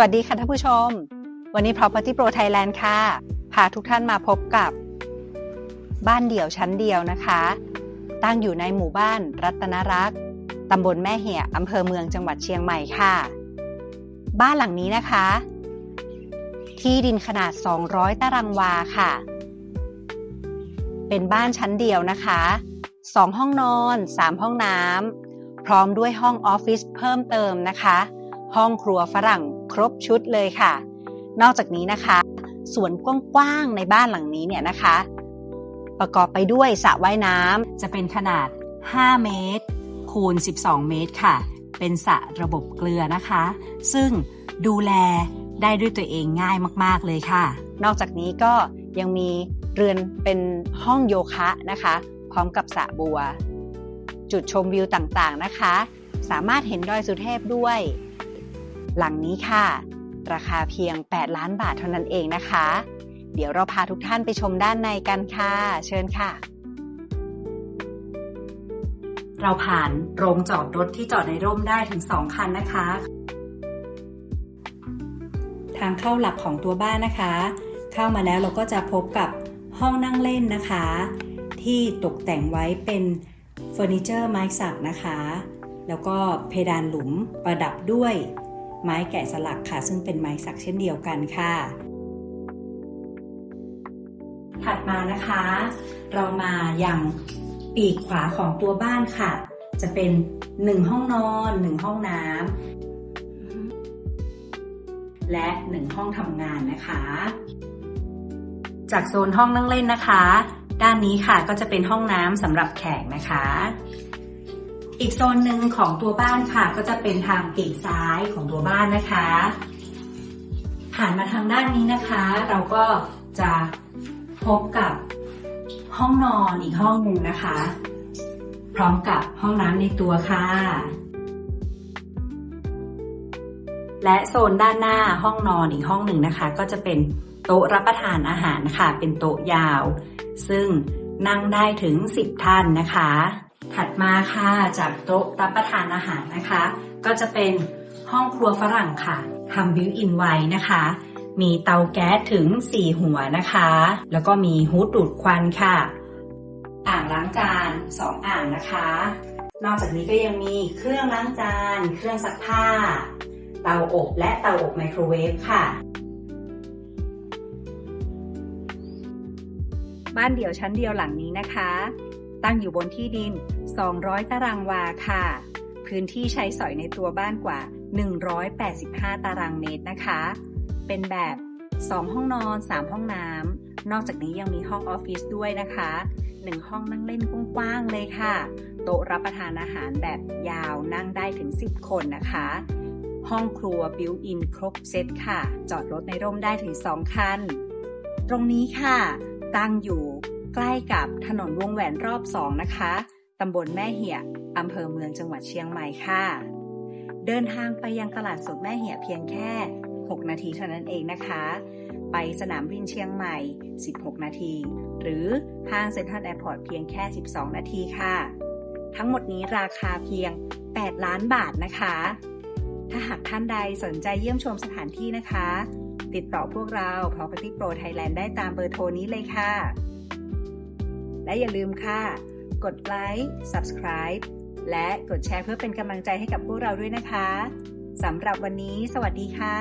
วัสดีค่ะท่านผู้ชม วันนี้ Property Pro Thailand ค่ะ พาทุกท่านมาพบกับ บ้านเดี่ยวชั้นเดียวนะคะ ตั้งอยู่ในหมู่บ้านรัตนรักษ์ตำบลแม่เหี่ยอำเภอเมืองจังหวัดเชียงใหม่ค่ะ บ้านหลังนี้นะคะ ที่ดินขนาด 200 ตารางวาค่ะ เป็นบ้านชั้นเดียวนะคะ 2 ห้องนอน 3 ห้องน้ำพร้อมด้วยห้องออฟฟิศเพิ่มเติมนะคะ ห้องครัวฝรั่ง รบชุดเลยค่ะ นอกจากนี้นะคะสวนกว้างๆในบ้านหลังนี้เนี่ยนะคะ ประกอบไปด้วยสระว่ายน้ำจะเป็นขนาด 5 เมตร คูณ 12 เมตรค่ะ เป็นสระระบบเกลือนะคะ ซึ่งดูแลได้ด้วยตัวเองง่ายมากๆเลยค่ะ นอกจากนี้ก็ยังมีเรือนเป็นห้องโยคะนะคะ พร้อมกับสระบัว จุดชมวิวต่างๆนะคะ สามารถเห็นดอยสุเทพด้วย หลังนี้ค่ะ ราคาเพียง 8 ล้านบาทเท่านั้นเองนะคะ เดี๋ยวเราพาทุกท่านไปชมด้านในกันค่ะ เชิญค่ะ เราผ่านโรงจอดรถที่จอดในร่มได้ถึง 2 คันนะคะ ทางเข้าหลักของตัวบ้านนะคะ เข้ามาแล้วเราก็จะพบกับห้องนั่งเล่นนะคะ ที่ตกแต่งไว้เป็นเฟอร์นิเจอร์ไม้สักนะคะ แล้วก็เพดานหลุมประดับด้วย ไม้แกะสลักค่ะ ซึ่งเป็นไม้สักเช่นเดียวกันค่ะ ถัดมานะคะ เรามาอย่างปีกขวาของตัวบ้านค่ะ จะเป็น 1 ห้องนอน 1 ห้องน้ำและ 1 ห้องทำงานนะคะ จากโซนห้องนั่งเล่นนะคะ ด้านนี้ค่ะก็จะเป็นห้องน้ำสำหรับแขกนะคะ อีกโซนหนึ่งของตัวบ้านค่ะ ก็จะเป็นทางปีกซ้ายของตัวบ้านนะคะผ่านมาทางด้านนี้นะคะ เราก็จะพบกับห้องนอนอีกห้องหนึ่งนะคะ พร้อมกับห้องน้ำในตัวค่ะ และโซนด้านหน้าห้องนอนอีกห้องหนึ่งนะคะ ก็จะเป็นโต๊ะรับประทานอาหารค่ะ เป็นโต๊ะยาว ซึ่งนั่งได้ถึง 10 ท่านนะคะ ถัดมาค่ะจากโต๊ะรับประทานอาหารนะคะ ก็จะเป็นห้องครัวฝรั่งค่ะทำบิวอินไว้นะคะ มีเตาแก๊สถึง 4 หัวนะคะ แล้วก็มีฮูดดูดควันค่ะ อ่างล้างจาน 2 อ่างนะคะ นอกจากนี้ก็ยังมีเครื่องล้างจาน เครื่องซักผ้า เตาอบและเตาอบไมโครเวฟค่ะบ้านเดี่ยวชั้นเดียวหลังนี้นะคะ ตั้งอยู่บนที่ดิน 200 ตารางวาค่ะ พื้นที่ใช้สอยในตัวบ้านกว่า 185 ตารางเมตรนะคะ เป็นแบบ 2 ห้องนอน 3 ห้องน้ำ นอกจากนี้ยังมีห้องออฟฟิศด้วยนะคะ1ห้องนั่งเล่นกว้างๆเลยค่ะ โต๊ะรับประทานอาหารแบบยาวนั่งได้ถึง 10 คนนะคะ ห้องครัวบิวอินครบเซตค่ะ จอดรถในร่มได้ถึง 2 คัน ตรงนี้ค่ะ ตั้งอยู่ ใกล้กับถนนวงแหวนรอบ2นะคะ ตำบลแม่เหี่ยอำเภอเมืองจังหวัดเชียงใหม่ค่ะ เดินทางไปยังตลาดสดแม่เหี่ยเพียงแค่ 6 นาทีเท่านั้นเองนะคะ ไปสนามบินเชียงใหม่ 16 นาที หรือห้างเซ็นทรัลแอร์พอร์ตเพียงแค่ 12 นาทีค่ะ ทั้งหมดนี้ราคาเพียง 8 ล้านบาทนะคะ ถ้าหากท่านใดสนใจเยี่ยมชมสถานที่นะคะติดต่อพวกเรา Property Pro Thailand ได้ตามเบอร์โทรนี้เลยค่ะ และอย่าลืมค่ะ กดไลค์ Subscribe และกดแชร์เพื่อเป็นกำลังใจให้กับพวกเราด้วยนะคะสำหรับวันนี้ สวัสดีค่ะ